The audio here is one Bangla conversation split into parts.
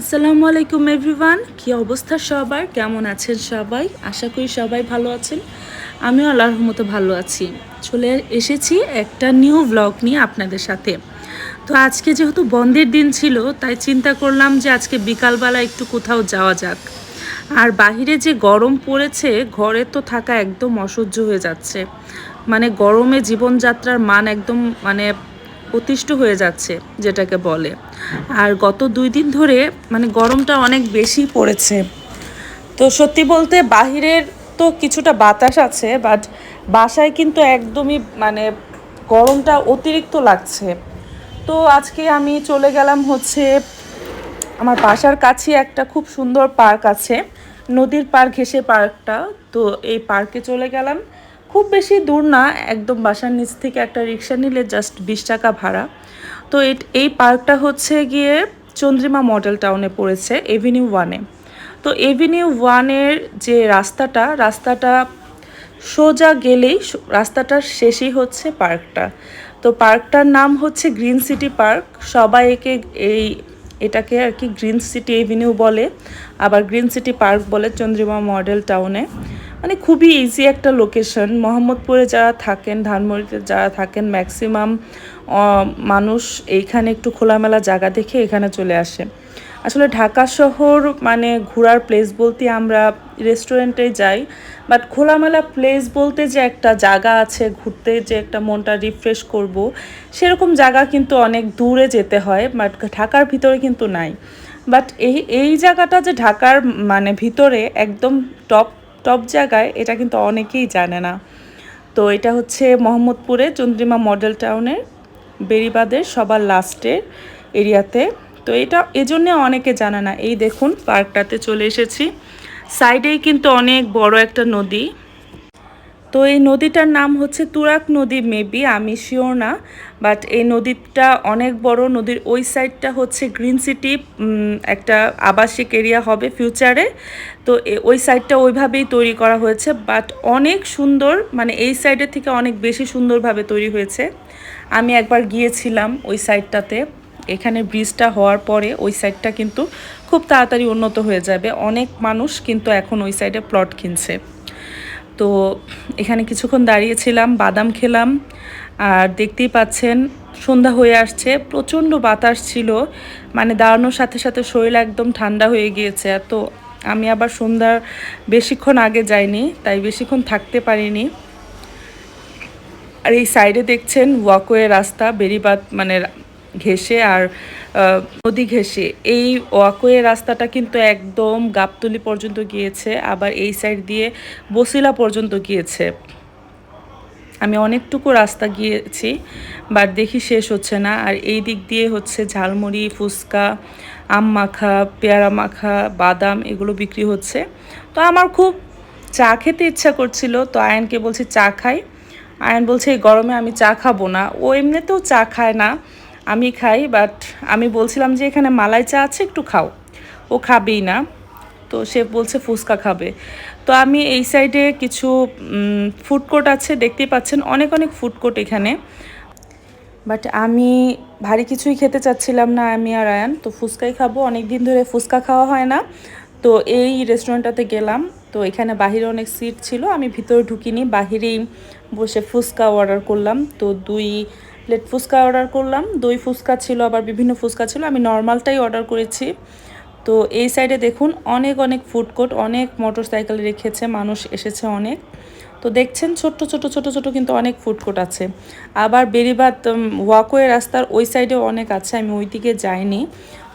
আসসালামু আলাইকুম এভরিওয়ান কি অবস্থা সবার? কেমন আছেন সবাই? আশা করি সবাই ভালো আছেন। আমিও আল্লাহর মতো ভালো আছি। চলে এসেছি একটা নিউ ব্লগ নিয়ে আপনাদের সাথে। তো আজকে যেহেতু বন্ধের দিন ছিল, তাই চিন্তা করলাম যে আজকে বিকালবেলা একটু কোথাও যাওয়া যাক। আর বাহিরে যে গরম পড়েছে, ঘরে তো থাকা একদম অসহ্য হয়ে যাচ্ছে। মানে গরমে জীবনযাত্রার মান একদম মানে অতিষ্ঠ হয়ে যাচ্ছে, যেটাকে বলে। আর গত দুই দিন ধরে মানে গরমটা অনেক বেশি পড়েছে। তো সত্যি বলতে বাহিরের তো কিছুটা বাতাস আছে বাট বাসায় কিন্তু একদমই মানে গরমটা অতিরিক্ত লাগছে। তো আজকে আমি চলে গেলাম হচ্ছে, আমার বাসার কাছে একটা খুব সুন্দর পার্ক আছে। নদীর পার ঘেসে পার্কটা, তো এই পার্কে চলে গেলাম। খুব বেশি দূর না, একদম বাসার নিচ থেকে একটা রিক্সা নিলে জাস্ট বিশ টাকা ভাড়া। তো এই পার্কটা হচ্ছে গিয়ে চন্দ্রিমা মডেল টাউনে পড়েছে এভিনিউ ওয়ানে তো এভিনিউ ওয়ানের যে রাস্তাটা রাস্তাটা সোজা গেলেই রাস্তাটার শেষই হচ্ছে পার্কটা। তো পার্কটার নাম হচ্ছে গ্রিন সিটি পার্ক, সবাই একে এই, এটাকে আর কি গ্রিন সিটি এভিনিউ বলে, আবার গ্রিন সিটি পার্ক বলে চন্দ্রিমা মডেল টাউনে। মানে খুবই ইজি একটা লোকেশন মোহাম্মদপুরে যারা থাকেন, ধানমন্ডিতে যারা থাকেন ম্যাক্সিমাম মানুষ এইখানে একটু খোলামেলা জায়গা দেখে এখানে চলে আসে। আসলে ঢাকা শহর মানে ঘোরার প্লেস বলতে আমরা রেস্টুরেন্টে যাই বাট খোলামেলা প্লেস বলতে যে একটা জায়গা আছে, ঘুরতে যে একটা মনটা রিফ্রেশ করব, সেরকম জায়গা কিন্তু অনেক দূরে যেতে হয় বাট ঢাকার ভিতরে কিন্তু নাই। বাট এই এই জায়গাটা যে ঢাকার মানে ভিতরে একদম টপ টপ জায়গায় এটা কিন্তু অনেকেই জানে না। তো এটা হচ্ছে মোহাম্মদপুরে চন্দ্রিমা মডেল টাউনের বেরিবাদের সবার লাস্টের এরিয়াতে। তো এটা এজন্যে অনেকে জানে না। এই দেখুন পার্কটাতে চলে এসেছি। সাইডেই কিন্তু অনেক বড় একটা নদী। তো এই নদীটার নাম হচ্ছে তুরাক নদী, মেবি, আমি শিওর না বাট এই নদীটা অনেক বড়, নদীর ওই সাইডটা হচ্ছে গ্রিন সিটি একটা আবাসিক এরিয়া হবে ফিউচারে তো ওই সাইডটা ওইভাবেই তৈরি করা হয়েছে বাট অনেক সুন্দর মানে এই সাইডের থেকে অনেক বেশি সুন্দরভাবে তৈরি হয়েছে। আমি একবার গিয়েছিলাম ওই সাইডটাতে এখানে ব্রিজটা হওয়ার পরে ওই সাইডটা কিন্তু খুব তাড়াতাড়ি উন্নত হয়ে যাবে। অনেক মানুষ কিন্তু এখন ওই সাইডে প্লট কিনছে। তো এখানে কিছুক্ষণ দাঁড়িয়েছিলাম, বাদাম খেলাম আর দেখতেই পাচ্ছেন সন্ধ্যা হয়ে আসছে, প্রচণ্ড বাতাস ছিল মানে দাঁড়ানোর সাথে সাথে শরীর একদম ঠান্ডা হয়ে গিয়েছে। তো আমি আবার সন্ধ্যার বেশিক্ষণ আগে যাইনি, তাই বেশিক্ষণ থাকতে পারিনি। আর এই সাইডে দেখছেন ওয়াকওয়ে রাস্তা বেরিবাদ মানে ঘেসে আর নদী ঘেসে এই ওয়াকওয়ে রাস্তাটা কিন্তু একদম গাবতলি পর্যন্ত গিয়েছে, আবার এই সাইড দিয়ে বসিলা পর্যন্ত গিয়েছে। আমি অনেকটুকু রাস্তা গিয়েছি বাট দেখি শেষ হচ্ছে না। আর এই দিক দিয়ে হচ্ছে ঝালমুড়ি, ফুচকা, আম মাখা, পেয়ারা মাখা, বাদাম এগুলো বিক্রি হচ্ছে। তো আমার খুব চা খেতে ইচ্ছা করছিল, তো আয়নকে বলছি চা খাই। আয়ন বলছে, এই গরমে আমি চা খাব না। ও এমনিতেও চা খায় না আমি খাই বাট আমি বলছিলাম যে এখানে মালাই চা আছে, একটু খাও। ও খাবেই না। তো সে বলছে ফুচকা খাবে। তো আমি এই সাইডে কিছু ফুড কোর্ট আছে, দেখতেই পাচ্ছেন, অনেক অনেক ফুড কোর্ট এখানে। বাট আমি ভারী কিছুই খেতে চাচ্ছিলাম না, আমি আর আয়ান। তো ফুচকাই খাব অনেক দিন ধরে ফুচকা খাওয়া হয় না। তো এই রেস্টুরেন্টটাতে গেলাম। তো এখানে বাহিরে অনেক সিট ছিল, আমি ভিতরে ঢুকিনি, বাহিরেই বসে ফুচকা অর্ডার করলাম। তো দুই প্লেট ফুচকা অর্ডার করলাম। দই ফুচকা ছিল, আবার বিভিন্ন ফুচকা ছিল। আমি নর্মালটাই অর্ডার করেছি। তো এই সাইডে দেখুন, অনেক অনেক ফুড কোর্ট, অনেক মোটর সাইকেল রেখেছে, মানুষ এসেছে অনেক। তো দেখছেন, ছোট্ট ছোট ছোট ছোট কিন্তু অনেক ফুড কোর্ট আছে। আবার বেরিবাদ ওয়াকওয়ে রাস্তার ওই সাইডেও অনেক আছে, আমি ওই দিকে যাইনি।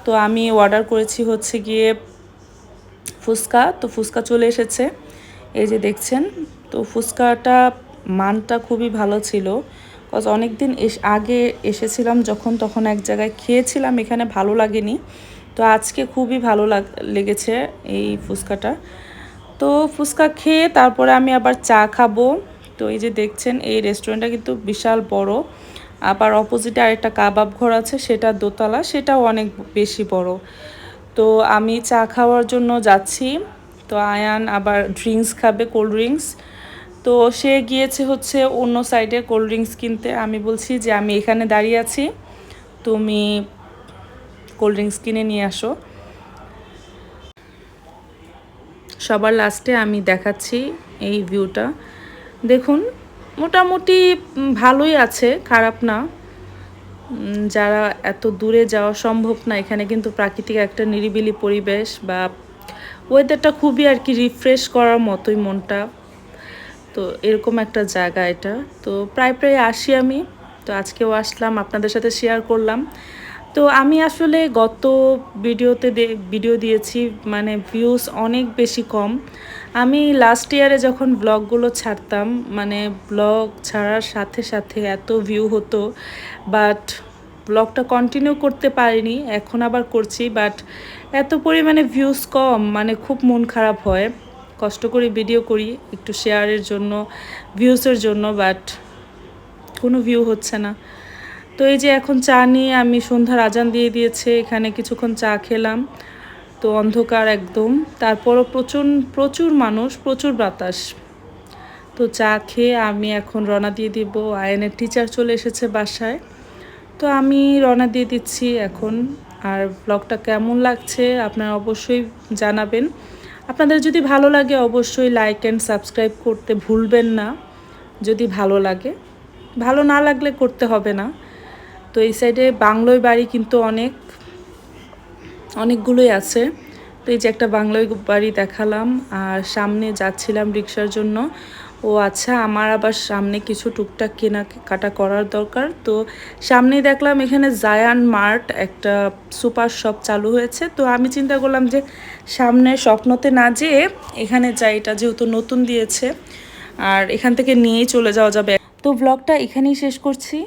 তো আমি অর্ডার করেছি হচ্ছে গিয়ে ফুচকা। তো ফুচকা চলে এসেছে। এই যে দেখছেন, তো ফুচকাটা মানটা খুবই ভালো ছিল। কজ অনেক দিন আগে এসেছিলাম যখন, তখন এক জায়গায় খেয়েছিলাম, এখানে ভালো লাগেনি। তো আজকে খুবই ভালো লেগেছে এই ফুচকাটা। তো ফুচকা খেয়ে তারপরে আমি আবার চা খাব। তো এই যে দেখছেন, এই রেস্টুরেন্টটা কিন্তু বিশাল বড়। আবার অপোজিটে আরেকটা কাবাব ঘর আছে, সেটা দোতলা, সেটাও অনেক বেশি বড়। তো আমি চা খাওয়ার জন্য যাচ্ছি। তো আয়ান আবার ড্রিঙ্কস খাবে কোল্ড ড্রিঙ্কস তো সে গিয়েছে হচ্ছে অন্য সাইডে কোল্ড ড্রিঙ্কস কিনতে। আমি বলছি যে, আমি এখানে দাঁড়িয়ে আছি, তুমি কোল্ড ড্রিঙ্কস কিনে নিয়ে আসো। সবার লাস্টে আমি দেখাচ্ছি এই ভিউটা দেখুন, মোটামুটি ভালোই আছে, খারাপ না। যারা এত দূরে যাওয়া সম্ভব না, এখানে কিন্তু প্রাকৃতিক একটা নিরিবিলি পরিবেশ বা ওয়েদারটা খুবই আর কি রিফ্রেশ করার মতোই মনটা। তো এরকম একটা জায়গা এটা। তো প্রায় প্রায় আসি আমি। তো আজকেও আসলাম, আপনাদের সাথে শেয়ার করলাম। তো আমি আসলে গত ভিডিওতে ভিডিও দিয়েছি মানে ভিউজ অনেক বেশি কম। আমি লাস্ট ইয়ারে যখন ব্লগগুলো ছাড়তাম মানে ব্লগ ছাড়ার সাথে সাথে এত ভিউ হতো বাট ব্লগটা কন্টিনিউ করতে পারিনি, এখন আবার করছি বাট এত পরিমাণে ভিউজ কম মানে খুব মন খারাপ হয়। কষ্ট করে ভিডিও করি, একটু শেয়ারের জন্য ভিউসের জন্য বাট কোনো ভিউ হচ্ছে না। তো এই যে এখন চা নিয়ে আমি সন্ধ্যার আজান দিয়ে দিয়েছে, এখানে কিছুক্ষণ চা খেলাম, তো অন্ধকার একদম। তারপরও প্রচুর প্রচুর মানুষ, প্রচুর বাতাস। তো চা খেয়ে আমি এখন রওনা দিয়ে দিব। আয়নের টিচার চলে এসেছে বাসায়। তো আমি রওনা দিয়ে দিচ্ছি এখন। আর ব্লগটা কেমন লাগছে আপনারা অবশ্যই জানাবেন। আপনাদের যদি ভালো লাগে অবশ্যই লাইক অ্যান্ড সাবস্ক্রাইব করতে ভুলবেন না। যদি ভালো লাগে। ভালো না লাগলে করতে হবে না। তো এই সাইডে বাংলোয় বাড়ি কিন্তু অনেক, অনেকগুলোই আছে। তো এই যে একটা বাংলোয় বাড়ি দেখালাম, আর সামনে যাচ্ছিলাম রিক্সার জন্য। ও আচ্ছা আমার আবার সামনে কিছু টুকটাক কেনা কাটা করার দরকার। তো সামনেই দেখলাম এখানে জায়ান মার্ট একটা সুপার শপ চালু হয়েছে। তো আমি চিন্তা করলাম যে সামনে স্বপ্নতে না যেয়ে এখানে যাই, এটা যেহেতু নতুন দিয়েছে, আর এখান থেকে নিয়েই চলে যাওয়া যাবে। তো ব্লগটা এখানেই শেষ করছি।